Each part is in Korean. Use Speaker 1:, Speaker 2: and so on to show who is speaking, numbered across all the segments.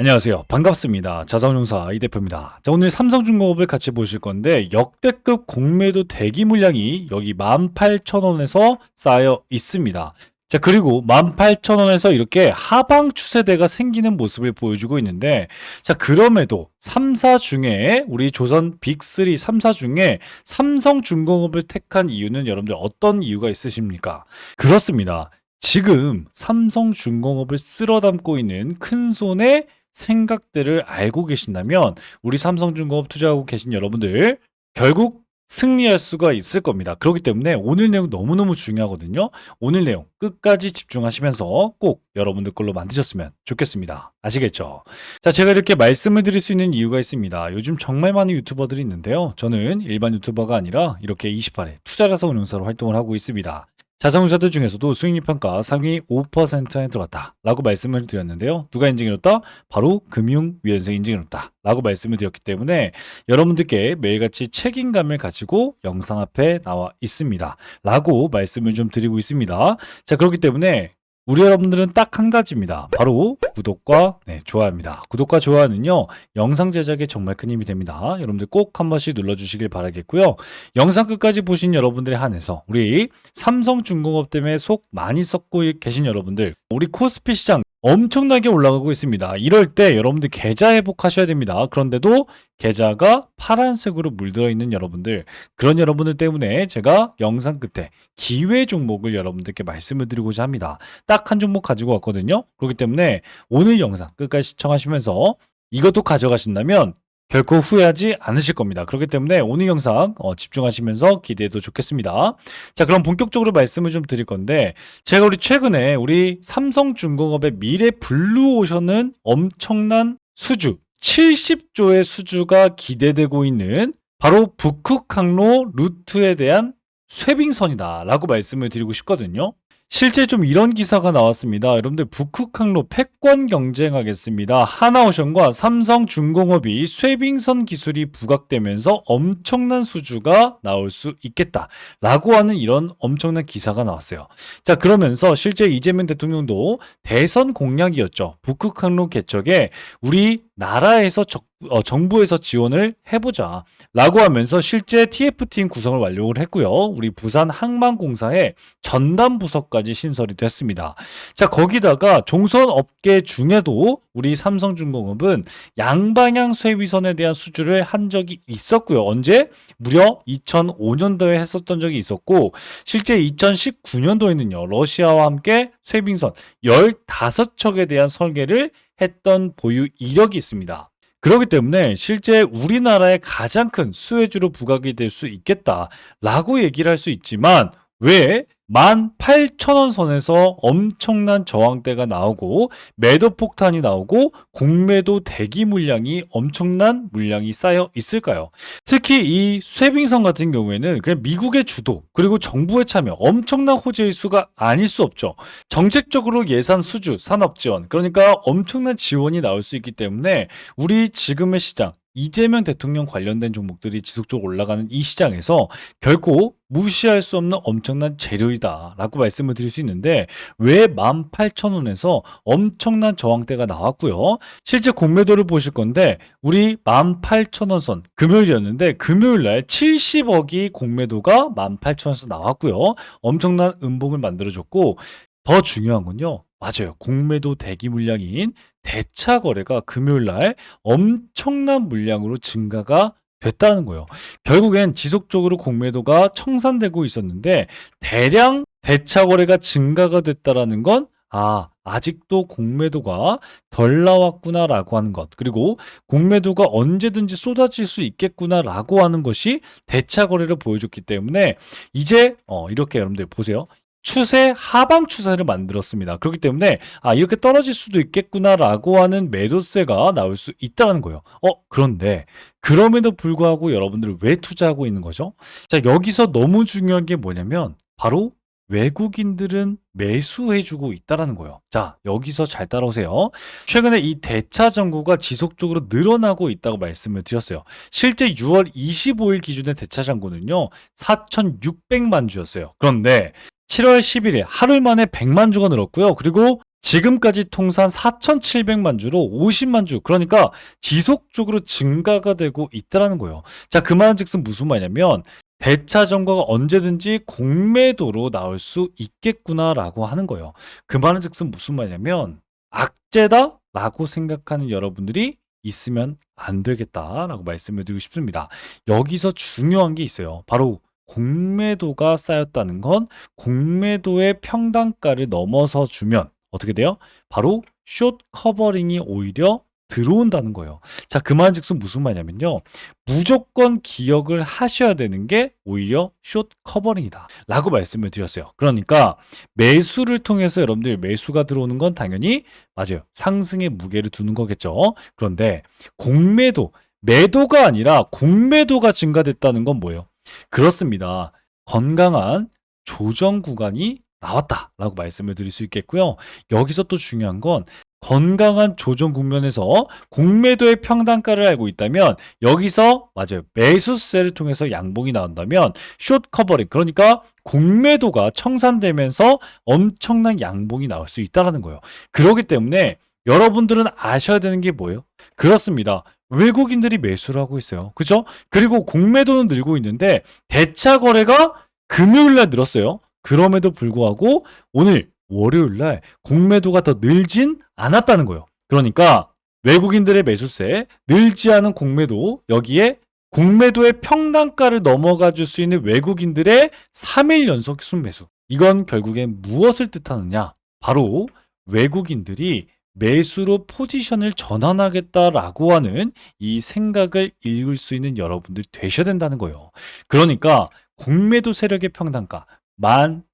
Speaker 1: 안녕하세요. 반갑습니다. 자산용사 이 대표입니다. 자, 오늘 삼성중공업을 같이 보실 건데 역대급 공매도 대기 물량이 여기 18,000원에서 쌓여 있습니다. 자, 그리고 18,000원에서 이렇게 하방 추세대가 생기는 모습을 보여주고 있는데 자, 그럼에도 3사 중에 우리 조선 빅3 3사 중에 삼성중공업을 택한 이유는 여러분들 어떤 이유가 있으십니까? 그렇습니다. 지금 삼성중공업을 쓸어 담고 있는 큰 손의 생각들을 알고 계신다면 우리 삼성중공업 투자하고 계신 여러분들 결국 승리할 수가 있을 겁니다. 그렇기 때문에 오늘 내용 너무너무 중요하거든요. 오늘 내용 끝까지 집중하시면서 꼭 여러분들 걸로 만드셨으면 좋겠습니다. 아시겠죠? 자, 제가 이렇게 말씀을 드릴 수 있는 이유가 있습니다. 요즘 정말 많은 유튜버들이 있는데요. 저는 일반 유튜버가 아니라 이렇게 28회 투자자서 운용사로 활동을 하고 있습니다. 자산운용사들 중에서도 수익률 평가 상위 5%에 들어갔다 라고 말씀을 드렸는데요. 누가 인증해줬다? 바로 금융위원회 인증해줬다 라고 말씀을 드렸기 때문에 여러분들께 매일같이 책임감을 가지고 영상 앞에 나와 있습니다 라고 말씀을 좀 드리고 있습니다. 자 그렇기 때문에 우리 여러분들은 딱 한 가지입니다. 바로 구독과 네, 좋아요입니다. 구독과 좋아요는요, 영상 제작에 정말 큰 힘이 됩니다. 여러분들 꼭 한 번씩 눌러주시길 바라겠고요. 영상 끝까지 보신 여러분들에 한해서 우리 삼성중공업 때문에 속 많이 썩고 계신 여러분들, 우리 코스피 시장 엄청나게 올라가고 있습니다. 이럴 때 여러분들 계좌 회복하셔야 됩니다. 그런데도 계좌가 파란색으로 물들어 있는 여러분들, 그런 여러분들 때문에 제가 영상 끝에 기회 종목을 여러분들께 말씀을 드리고자 합니다. 딱 한 종목 가지고 왔거든요. 그렇기 때문에 오늘 영상 끝까지 시청하시면서 이것도 가져가신다면 결코 후회하지 않으실 겁니다. 그렇기 때문에 오늘 영상 어, 집중하시면서 기대해도 좋겠습니다. 자, 그럼 본격적으로 말씀을 좀 드릴 건데 제가 우리 최근에 우리 삼성중공업의 미래 블루오션은 엄청난 수주 70조의 수주가 기대되고 있는 바로 북극 항로 루트에 대한 쇠빙선이다라고 말씀을 드리고 싶거든요. 실제 좀 이런 기사가 나왔습니다. 여러분들 북극 항로 패권 경쟁하겠습니다. 하나오션과 삼성중공업이 쇠빙선 기술이 부각되면서 엄청난 수주가 나올 수 있겠다라고 하는 이런 엄청난 기사가 나왔어요. 자 그러면서 실제 이재명 대통령도 대선 공약이었죠. 북극 항로 개척에 우리 나라에서 적- 어, 정부에서 지원을 해보자 라고 하면서 실제 TF팀 구성을 완료를 했고요. 우리 부산 항만공사에 전담 부서까지 신설이 됐습니다. 자, 거기다가 종선 업계 중에도 우리 삼성중공업은 양방향 쇠위선에 대한 수주를 한 적이 있었고요. 언제? 무려 2005년도에 했었던 적이 있었고 실제 2019년도에는요. 러시아와 함께 쇠빙선 15척에 대한 설계를 했던 보유 이력이 있습니다. 그렇기 때문에 실제 우리나라의 가장 큰 수혜주로 부각이 될 수 있겠다라고 얘기를 할 수 있지만 왜 18,000원 선에서 엄청난 저항대가 나오고 매도 폭탄이 나오고 공매도 대기 물량이 엄청난 물량이 쌓여 있을까요? 특히 이 쇠빙선 같은 경우에는 그냥 미국의 주도 그리고 정부의 참여 엄청난 호재 일 수가 아닐 수 없죠. 정책적으로 예산 수주, 산업 지원 그러니까 엄청난 지원이 나올 수 있기 때문에 우리 지금의 시장 이재명 대통령 관련된 종목들이 지속적으로 올라가는 이 시장에서 결코 무시할 수 없는 엄청난 재료이다라고 말씀을 드릴 수 있는데 왜 18,000원에서 엄청난 저항대가 나왔고요. 실제 공매도를 보실 건데 우리 18,000원 선 금요일이었는데 금요일 날 70억이 공매도가 18,000원에서 나왔고요. 엄청난 음봉을 만들어 줬고 더 중요한 건요. 맞아요. 공매도 대기 물량인 대차 거래가 금요일 날 엄청난 물량으로 증가가 됐다는 거예요. 결국엔 지속적으로 공매도가 청산되고 있었는데 대량 대차 거래가 증가가 됐다라는 건 아, 아직도 공매도가 덜 나왔구나라고 하는 것. 그리고 공매도가 언제든지 쏟아질 수 있겠구나라고 하는 것이 대차 거래를 보여줬기 때문에 이제 어, 이렇게 여러분들 보세요. 추세 하방 추세를 만들었습니다. 그렇기 때문에 아 이렇게 떨어질 수도 있겠구나라고 하는 매도세가 나올 수 있다는 거예요. 어 그런데 그럼에도 불구하고 여러분들 왜 투자하고 있는 거죠? 자 여기서 너무 중요한 게 뭐냐면 바로 외국인들은 매수해주고 있다라는 거예요. 자, 여기서 잘 따라오세요. 최근에 이 대차 잔고가 지속적으로 늘어나고 있다고 말씀을 드렸어요. 실제 6월 25일 기준의 대차 잔고는요, 4,600만 주였어요. 그런데 7월 11일 하루 만에 100만 주가 늘었고요. 그리고 지금까지 통산 4,700만 주로 50만 주, 그러니까 지속적으로 증가가 되고 있다라는 거예요. 자, 그 말은 즉슨 무슨 말이냐면 대차 정과가 언제든지 공매도로 나올 수 있겠구나라고 하는 거예요. 그 말은 즉슨 무슨 말이냐면 악재다라고 생각하는 여러분들이 있으면 안 되겠다라고 말씀을 드리고 싶습니다. 여기서 중요한 게 있어요. 바로 공매도가 쌓였다는 건 공매도의 평단가를 넘어서 주면 어떻게 돼요? 바로 숏 커버링이 오히려 들어온다는 거예요. 자, 그 말은 즉슨 무슨 말이냐면요. 무조건 기억을 하셔야 되는 게 오히려 숏 커버링이다. 라고 말씀을 드렸어요. 그러니까 매수를 통해서 여러분들 매수가 들어오는 건 당연히 맞아요. 상승의 무게를 두는 거겠죠. 그런데 공매도, 매도가 아니라 공매도가 증가됐다는 건 뭐예요? 그렇습니다. 건강한 조정 구간이 나왔다라고 말씀을 드릴 수 있겠고요. 여기서 또 중요한 건 건강한 조정 국면에서 공매도의 평단가를 알고 있다면 여기서 맞아요. 매수세를 통해서 양봉이 나온다면 숏 커버링 그러니까 공매도가 청산되면서 엄청난 양봉이 나올 수 있다라는 거예요. 그렇기 때문에 여러분들은 아셔야 되는 게 뭐예요? 그렇습니다. 외국인들이 매수를 하고 있어요. 그죠? 그리고 공매도는 늘고 있는데 대차 거래가 금요일 날 늘었어요. 그럼에도 불구하고 오늘 월요일 날 공매도가 더 늘진 않았다는 거예요. 그러니까 외국인들의 매수세, 늘지 않은 공매도, 여기에 공매도의 평단가를 넘어가 줄 수 있는 외국인들의 3일 연속 순매수. 이건 결국엔 무엇을 뜻하느냐? 바로 외국인들이 매수로 포지션을 전환하겠다라고 하는 이 생각을 읽을 수 있는 여러분들이 되셔야 된다는 거예요. 그러니까 공매도 세력의 평단가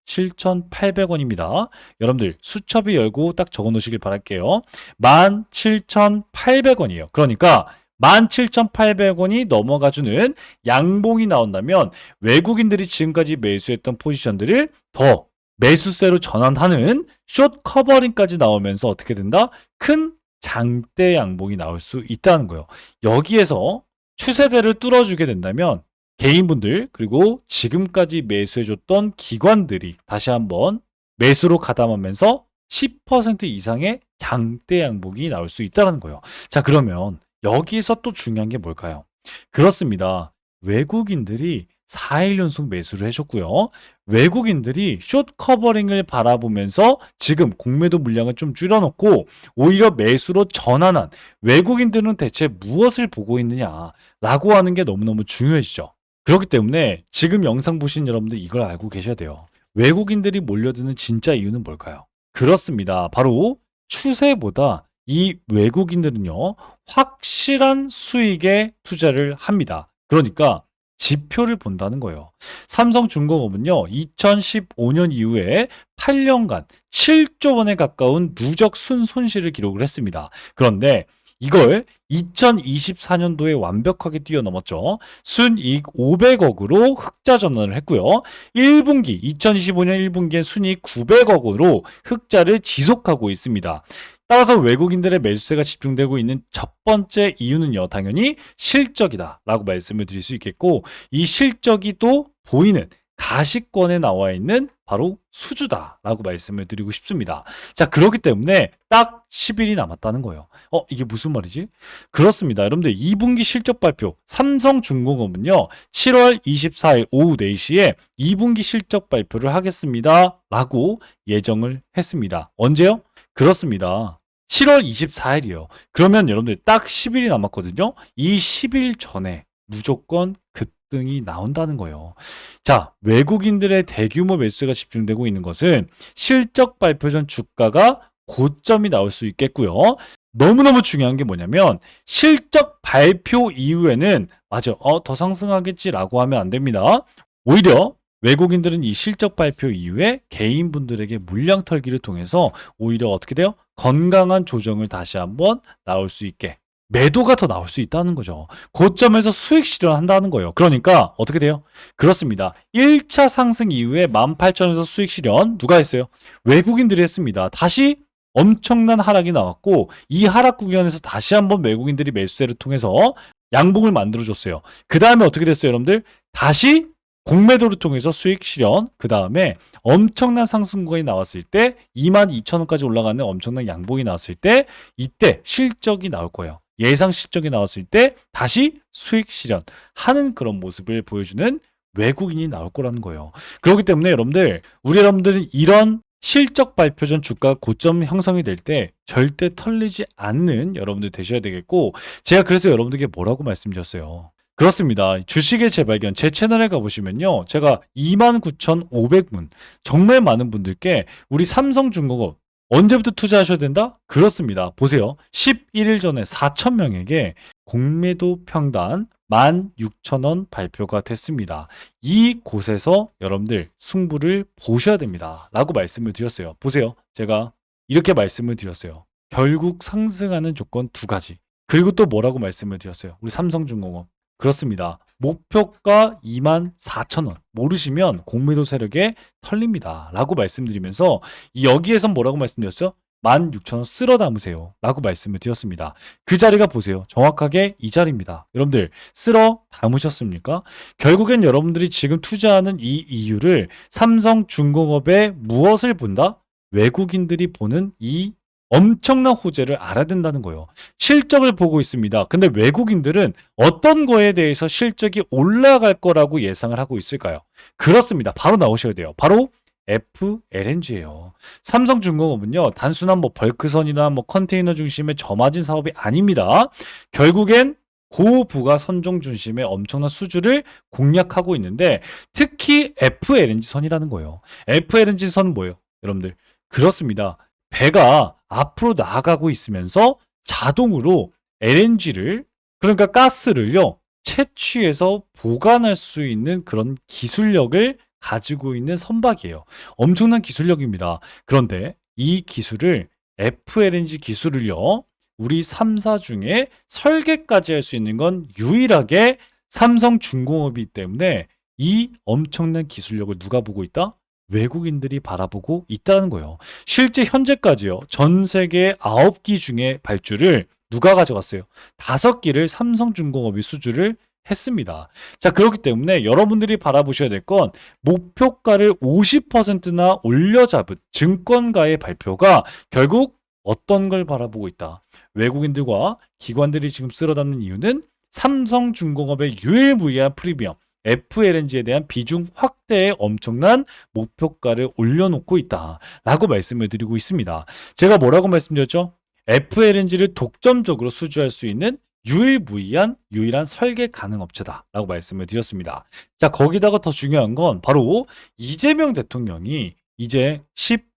Speaker 1: 17,800원입니다. 여러분들 수첩이 열고 딱 적어 놓으시길 바랄게요. 17,800원이에요. 그러니까 17,800원이 넘어가주는 양봉이 나온다면 외국인들이 지금까지 매수했던 포지션들을 더 매수세로 전환하는 숏 커버링까지 나오면서 어떻게 된다? 큰 장대 양봉이 나올 수 있다는 거예요. 여기에서 추세대를 뚫어주게 된다면 개인분들 그리고 지금까지 매수해줬던 기관들이 다시 한번 매수로 가담하면서 10% 이상의 장대 양봉이 나올 수 있다는 거예요. 자 그러면 여기서 또 중요한 게 뭘까요? 그렇습니다. 외국인들이 4일 연속 매수를 해줬고요. 외국인들이 숏 커버링을 바라보면서 지금 공매도 물량을 좀 줄여놓고 오히려 매수로 전환한 외국인들은 대체 무엇을 보고 있느냐라고 하는 게 너무너무 중요해지죠. 그렇기 때문에 지금 영상 보신 여러분들 이걸 알고 계셔야 돼요. 외국인들이 몰려드는 진짜 이유는 뭘까요? 그렇습니다. 바로 추세보다 이 외국인들은요, 확실한 수익에 투자를 합니다. 그러니까 지표를 본다는 거예요. 삼성중공업은요, 2015년 이후에 8년간 7조 원에 가까운 누적 순 손실을 기록을 했습니다. 그런데 이걸 2024년도에 완벽하게 뛰어넘었죠. 순이익 500억으로 흑자 전환을 했고요. 1분기 2025년 1분기에 순이익 900억으로 흑자를 지속하고 있습니다. 따라서 외국인들의 매수세가 집중되고 있는 첫 번째 이유는요, 당연히 실적이다 라고 말씀을 드릴 수 있겠고, 이 실적이 또 보이는 가시권에 나와 있는 바로 수주다라고 말씀을 드리고 싶습니다. 자, 그렇기 때문에 딱 10일이 남았다는 거예요. 어, 이게 무슨 말이지? 그렇습니다. 여러분들 2분기 실적 발표 삼성중공업은요. 7월 24일 오후 4시에 2분기 실적 발표를 하겠습니다. 라고 예정을 했습니다. 언제요? 그렇습니다. 7월 24일이요. 그러면 여러분들 딱 10일이 남았거든요. 이 10일 전에 무조건 급등이 나온다는 거예요. 자, 외국인들의 대규모 매수가 집중되고 있는 것은 실적 발표 전 주가가 고점이 나올 수 있겠고요. 너무너무 중요한 게 뭐냐면 실적 발표 이후에는 맞아, 어, 더 상승하겠지라고 하면 안 됩니다. 오히려 외국인들은 이 실적 발표 이후에 개인분들에게 물량 털기를 통해서 오히려 어떻게 돼요? 건강한 조정을 다시 한번 나올 수 있게 매도가 더 나올 수 있다는 거죠. 고점에서 수익 실현한다는 거예요. 그러니까 어떻게 돼요? 그렇습니다. 1차 상승 이후에 18,000에서 수익 실현 누가 했어요? 외국인들이 했습니다. 다시 엄청난 하락이 나왔고 이 하락 구간에서 다시 한번 외국인들이 매수세를 통해서 양봉을 만들어줬어요. 그 다음에 어떻게 됐어요, 여러분들? 다시 공매도를 통해서 수익 실현, 그 다음에 엄청난 상승 구간이 나왔을 때 22,000원까지 올라가는 엄청난 양봉이 나왔을 때 이때 실적이 나올 거예요. 예상 실적이 나왔을 때 다시 수익 실현하는 그런 모습을 보여주는 외국인이 나올 거라는 거예요. 그렇기 때문에 여러분들, 우리 여러분들은 이런 실적 발표 전 주가 고점 형성이 될 때 절대 털리지 않는 여러분들 되셔야 되겠고, 제가 그래서 여러분들께 뭐라고 말씀드렸어요. 그렇습니다. 주식의 재발견 제 채널에 가보시면요. 제가 29,500분 정말 많은 분들께 우리 삼성중공업 언제부터 투자하셔야 된다? 그렇습니다. 보세요. 11일 전에 4,000명에게 공매도 평단 16,000원 발표가 됐습니다. 이 곳에서 여러분들 승부를 보셔야 됩니다. 라고 말씀을 드렸어요. 보세요. 제가 이렇게 말씀을 드렸어요. 결국 상승하는 조건 두 가지. 그리고 또 뭐라고 말씀을 드렸어요. 우리 삼성중공업. 그렇습니다. 목표가 24,000원. 모르시면 공매도 세력에 털립니다. 라고 말씀드리면서 이 여기에선 뭐라고 말씀드렸죠? 16,000원 쓸어 담으세요. 라고 말씀을 드렸습니다. 그 자리가 보세요. 정확하게 이 자리입니다. 여러분들 쓸어 담으셨습니까? 결국엔 여러분들이 지금 투자하는 이 이유를 삼성중공업에 무엇을 본다? 외국인들이 보는 이 엄청난 호재를 알아야 된다는 거예요. 실적을 보고 있습니다. 근데 외국인들은 어떤 거에 대해서 실적이 올라갈 거라고 예상을 하고 있을까요? 그렇습니다. 바로 나오셔야 돼요. 바로 FLNG예요. 삼성중공업은요, 단순한 뭐 벌크선이나 뭐 컨테이너 중심의 저마진 사업이 아닙니다. 결국엔 고부가 선종 중심의 엄청난 수주를 공략하고 있는데 특히 FLNG 선이라는 거예요. FLNG 선 뭐예요? 여러분들 그렇습니다. 배가 앞으로 나아가고 있으면서 자동으로 LNG를 그러니까 가스를요 채취해서 보관할 수 있는 그런 기술력을 가지고 있는 선박이에요. 엄청난 기술력입니다. 그런데 이 기술을 FLNG 기술을요 우리 3사 중에 설계까지 할 수 있는 건 유일하게 삼성중공업이기 때문에 이 엄청난 기술력을 누가 보고 있다? 외국인들이 바라보고 있다는 거예요. 실제 현재까지요. 전 세계 9기 중에 발주를 누가 가져갔어요? 5기를 삼성중공업이 수주를 했습니다. 자, 그렇기 때문에 여러분들이 바라보셔야 될 건 목표가를 50%나 올려잡은 증권가의 발표가 결국 어떤 걸 바라보고 있다. 외국인들과 기관들이 지금 쓸어담는 이유는 삼성중공업의 유일무이한 프리미엄 FLNG에 대한 비중 확대에 엄청난 목표가를 올려놓고 있다라고 말씀을 드리고 있습니다. 제가 뭐라고 말씀드렸죠? FLNG를 독점적으로 수주할 수 있는 유일무이한 유일한 설계 가능 업체다라고 말씀을 드렸습니다. 자 거기다가 더 중요한 건 바로 이재명 대통령이 이제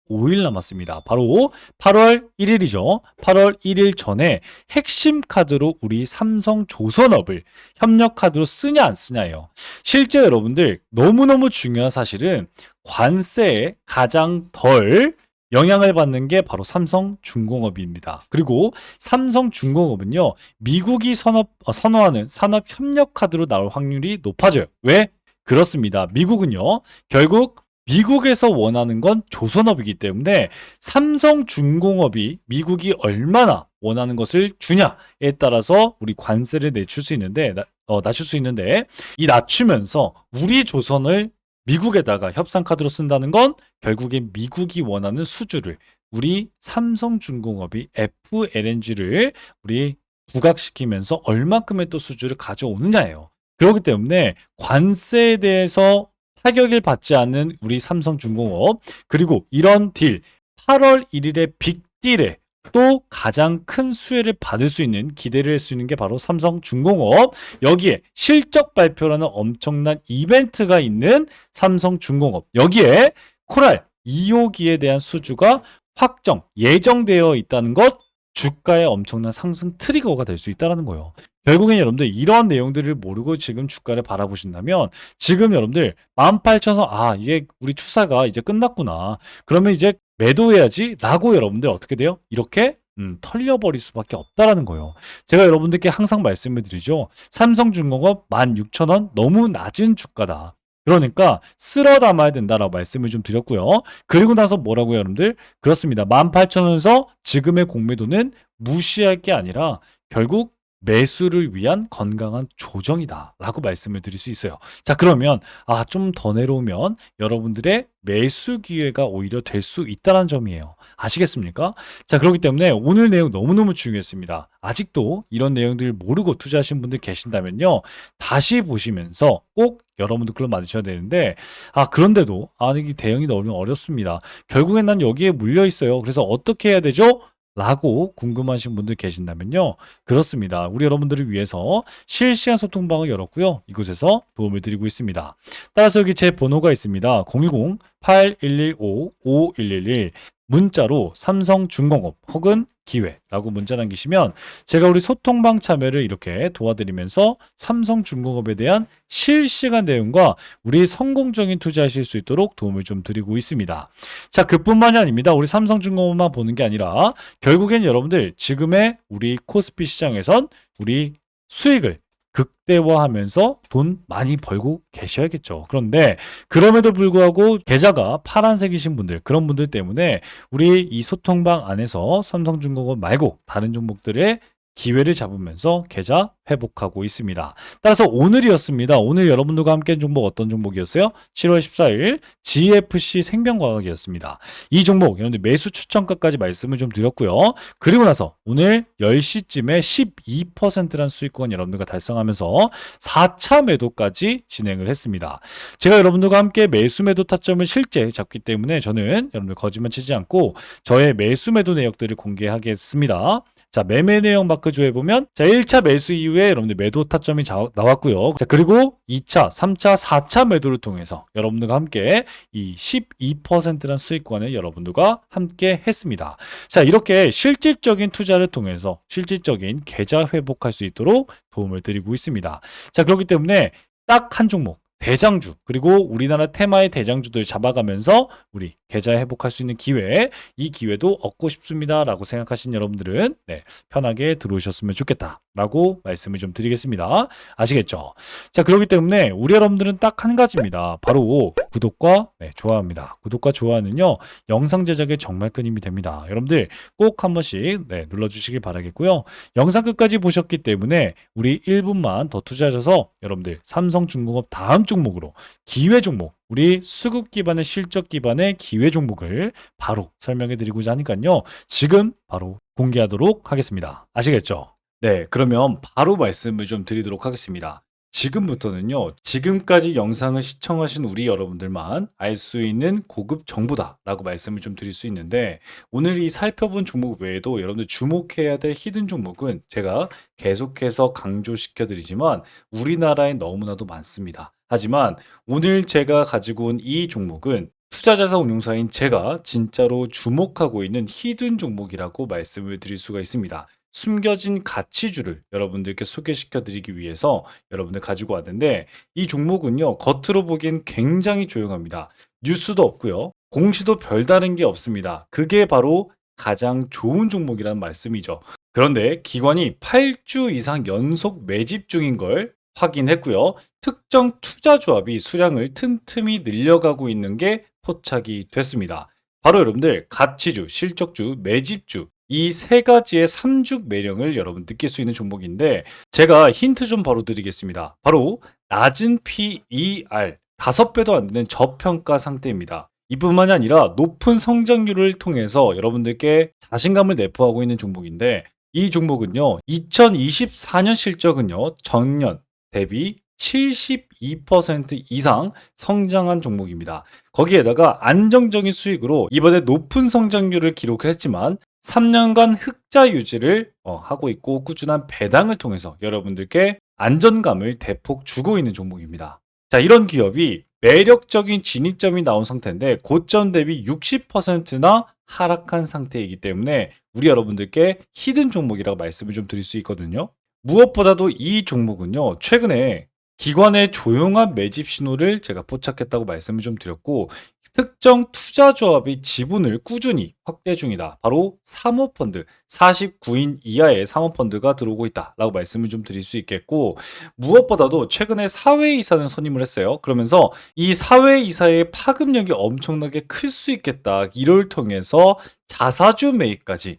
Speaker 1: 15일 남았습니다. 바로 8월 1일이죠. 8월 1일 전에 핵심 카드로 우리 삼성 조선업을 협력 카드로 쓰냐 안 쓰냐예요. 실제 여러분들 너무너무 중요한 사실은 관세에 가장 덜 영향을 받는 게 바로 삼성 중공업입니다. 그리고 삼성 중공업은요, 미국이 선업, 어, 선호하는 산업 협력 카드로 나올 확률이 높아져요. 왜? 그렇습니다. 미국은요, 결국 미국에서 원하는 건 조선업이기 때문에 삼성중공업이 미국이 얼마나 원하는 것을 주냐에 따라서 우리 관세를 내출 수 있는데, 나, 어, 낮출 수 있는데, 이 낮추면서 우리 조선을 미국에다가 협상 카드로 쓴다는 건 결국에 미국이 원하는 수주를 우리 삼성중공업이 FLNG를 우리 부각시키면서 얼만큼의 또 수주를 가져오느냐예요. 그렇기 때문에 관세에 대해서 타격을 받지 않는 우리 삼성중공업 그리고 이런 딜 8월 1일의 빅딜에 또 가장 큰 수혜를 받을 수 있는 기대를 할 수 있는 게 바로 삼성중공업. 여기에 실적 발표라는 엄청난 이벤트가 있는 삼성중공업. 여기에 코랄 2호기에 대한 수주가 확정 예정되어 있다는 것 주가의 엄청난 상승 트리거가 될 수 있다는 거예요. 결국엔 여러분들 이러한 내용들을 모르고 지금 주가를 바라보신다면 지금 여러분들 18,000원 아 이게 우리 추사가 이제 끝났구나. 그러면 이제 매도해야지 라고 여러분들 어떻게 돼요? 이렇게 음, 털려버릴 수밖에 없다라는 거예요. 제가 여러분들께 항상 말씀을 드리죠. 삼성중공업 16,000원 너무 낮은 주가다. 그러니까 쓸어 담아야 된다라고 말씀을 좀 드렸고요. 그리고 나서 뭐라고요, 여러분들? 그렇습니다. 18,000원에서 지금의 공매도는 무시할 게 아니라 결국 매수를 위한 건강한 조정이다라고 말씀을 드릴 수 있어요. 자, 그러면 아, 좀 더 내려오면 여러분들의 매수 기회가 오히려 될 수 있다는 점이에요. 아시겠습니까? 자, 그렇기 때문에 오늘 내용 너무너무 중요했습니다. 아직도 이런 내용들 모르고 투자하신 분들 계신다면요. 다시 보시면서 꼭 여러분들 걸로 만드셔야 되는데 아, 그런데도 아, 이게 대응이 너무 어렵습니다. 결국엔 난 여기에 물려 있어요. 그래서 어떻게 해야 되죠? 라고 궁금하신 분들 계신다면요. 그렇습니다. 우리 여러분들을 위해서 실시간 소통방을 열었고요. 이곳에서 도움을 드리고 있습니다. 따라서 여기 제 번호가 있습니다. 010-8115-5111 문자로 삼성중공업 혹은 기회라고 문자 남기시면 제가 우리 소통방 참여를 이렇게 도와드리면서 삼성중공업에 대한 실시간 내용과 우리 성공적인 투자하실 수 있도록 도움을 좀 드리고 있습니다. 자, 그뿐만이 아닙니다. 우리 삼성중공업만 보는 게 아니라 결국엔 여러분들 지금의 우리 코스피 시장에선 우리 수익을 극대화하면서 돈 많이 벌고 계셔야겠죠. 그런데 그럼에도 불구하고 계좌가 파란색이신 분들 그런 분들 때문에 우리 이 소통방 안에서 삼성중공업 말고 다른 종목들의 기회를 잡으면서 계좌 회복하고 있습니다. 따라서 오늘이었습니다. 오늘 여러분들과 함께 한 종목 어떤 종목이었어요? 7월 14일 GFC 생명과학이었습니다. 이 종목 여러분들 매수 추천가까지 말씀을 좀 드렸고요. 그리고 나서 오늘 10시쯤에 12%란 수익권 여러분들과 달성하면서 4차 매도까지 진행을 했습니다. 제가 여러분들과 함께 매수 매도 타점을 실제 잡기 때문에 저는 여러분들 거짓말 치지 않고 저의 매수 매도 내역들을 공개하겠습니다. 자, 매매 내용 마크조에 보면 자, 1차 매수 이후에 여러분들 매도 타점이 자- 나왔고요. 자, 그리고 2차, 3차, 4차 매도를 통해서 여러분들과 함께 이 12%란 수익권을 여러분들과 함께 했습니다. 자, 이렇게 실질적인 투자를 통해서 실질적인 계좌 회복할 수 있도록 도움을 드리고 있습니다. 자, 그렇기 때문에 딱 한 종목 대장주 그리고 우리나라 테마의 대장주들 잡아가면서 우리 계좌 회복할 수 있는 기회 이 기회도 얻고 싶습니다라고 생각하신 여러분들은 네, 편하게 들어오셨으면 좋겠다라고 말씀을 좀 드리겠습니다. 아시겠죠? 자 그렇기 때문에 우리 여러분들은 딱 한 가지입니다. 바로 구독과 네, 좋아요입니다. 구독과 좋아요는요 영상 제작에 정말 큰 힘이 됩니다. 여러분들 꼭 한 번씩 네, 눌러주시길 바라겠고요. 영상 끝까지 보셨기 때문에 우리 1분만 더 투자하셔서 여러분들 삼성중공업 다음 종목으로 기회 종목 우리 수급 기반의 실적 기반의 기회 종목을 바로 설명해 드리고자 하니까요. 지금 바로 공개하도록 하겠습니다. 아시겠죠? 네, 그러면 바로 말씀을 좀 드리도록 하겠습니다. 지금부터는요, 지금까지 영상을 시청하신 우리 여러분들만 알 수 있는 고급 정보다라고 말씀을 좀 드릴 수 있는데, 오늘 이 살펴본 종목 외에도 여러분들 주목해야 될 히든 종목은 제가 계속해서 강조시켜 드리지만, 우리나라에 너무나도 많습니다. 하지만 오늘 제가 가지고 온 이 종목은 투자자산 운용사인 제가 진짜로 주목하고 있는 히든 종목이라고 말씀을 드릴 수가 있습니다. 숨겨진 가치주를 여러분들께 소개시켜 드리기 위해서 여러분들 가지고 왔는데 이 종목은요 겉으로 보기엔 굉장히 조용합니다. 뉴스도 없고요. 공시도 별다른 게 없습니다. 그게 바로 가장 좋은 종목이라는 말씀이죠. 그런데 기관이 8주 이상 연속 매집 중인 걸 확인했고요. 특정 투자 조합이 수량을 틈틈이 늘려가고 있는 게 포착이 됐습니다. 바로 여러분들 가치주, 실적주, 매집주 이 세 가지의 삼죽 매력을 여러분 느낄 수 있는 종목인데 제가 힌트 좀 바로 드리겠습니다. 바로 낮은 PER 다섯 배도 안 되는 저평가 상태입니다. 이뿐만이 아니라 높은 성장률을 통해서 여러분들께 자신감을 내포하고 있는 종목인데 이 종목은요 2024년 실적은요 전년 대비 72% 이상 성장한 종목입니다. 거기에다가 안정적인 수익으로 이번에 높은 성장률을 기록했지만 3년간 흑자 유지를 어, 하고 있고 꾸준한 배당을 통해서 여러분들께 안전감을 대폭 주고 있는 종목입니다. 자, 이런 기업이 매력적인 진입점이 나온 상태인데 고점 대비 60%나 하락한 상태이기 때문에 우리 여러분들께 히든 종목이라고 말씀을 좀 드릴 수 있거든요. 무엇보다도 이 종목은요, 최근에 기관의 조용한 매집 신호를 제가 포착했다고 말씀을 좀 드렸고, 특정 투자 조합이 지분을 꾸준히 확대 중이다. 바로 사모펀드, 49인 이하의 사모펀드가 들어오고 있다 라고 말씀을 좀 드릴 수 있겠고, 무엇보다도 최근에 사회이사는 선임을 했어요. 그러면서 이 사회이사의 파급력이 엄청나게 클 수 있겠다. 이를 통해서 자사주 매입까지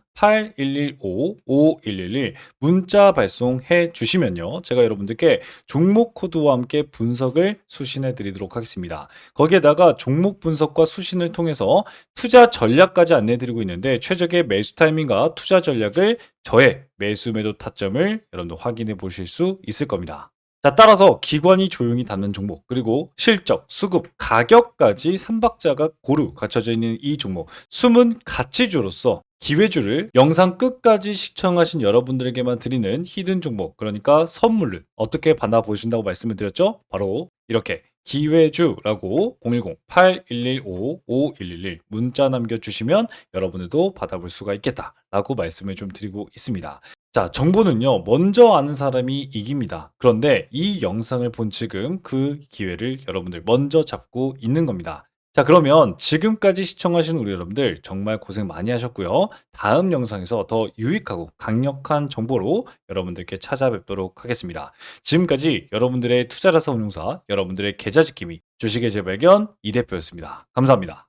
Speaker 1: 010-8115-5111 문자 발송해 주시면요. 제가 여러분들께 종목 코드와 함께 분석을 수신해 드리도록 하겠습니다. 거기에다가 종목 분석과 수신을 통해서 투자 전략까지 안내 드리고 있는데 최적의 매수 타이밍과 투자 전략을 저의 매수 매도 타점을 여러분들 확인해 보실 수 있을 겁니다. 자, 따라서 기관이 조용히 담는 종목, 그리고 실적, 수급, 가격까지 삼박자가 고루 갖춰져 있는 이 종목, 숨은 가치주로서 기회주를 영상 끝까지 시청하신 여러분들에게만 드리는 히든 종목, 그러니까 선물을 어떻게 받아보신다고 말씀을 드렸죠? 바로 이렇게 기회주라고 010-8115-5111 문자 남겨주시면 여러분들도 받아볼 수가 있겠다라고 말씀을 좀 드리고 있습니다. 자, 정보는요, 먼저 아는 사람이 이깁니다. 그런데 이 영상을 본 지금 그 기회를 여러분들 먼저 잡고 있는 겁니다. 자, 그러면 지금까지 시청하신 우리 여러분들 정말 고생 많이 하셨고요. 다음 영상에서 더 유익하고 강력한 정보로 여러분들께 찾아뵙도록 하겠습니다. 지금까지 여러분들의 투자라서 운용사, 여러분들의 계좌 지킴이, 주식의 재발견 이 대표였습니다. 감사합니다.